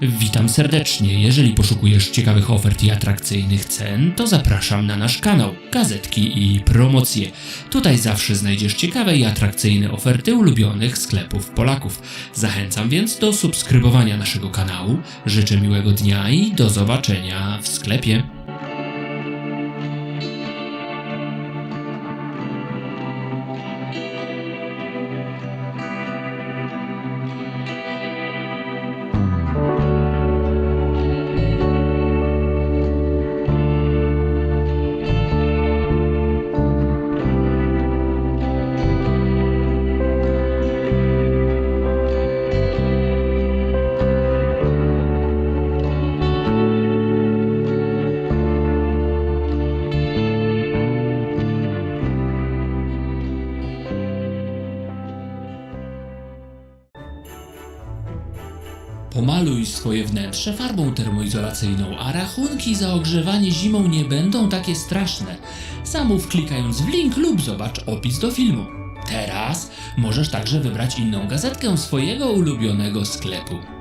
Witam serdecznie. Jeżeli poszukujesz ciekawych ofert i atrakcyjnych cen, to zapraszam na nasz kanał, gazetki i promocje. Tutaj zawsze znajdziesz ciekawe i atrakcyjne oferty ulubionych sklepów Polaków. Zachęcam więc do subskrybowania naszego kanału. Życzę miłego dnia i do zobaczenia w sklepie. Pomaluj swoje wnętrze farbą termoizolacyjną, a rachunki za ogrzewanie zimą nie będą takie straszne. Zamów klikając w link lub zobacz opis do filmu. Teraz możesz także wybrać inną gazetkę swojego ulubionego sklepu.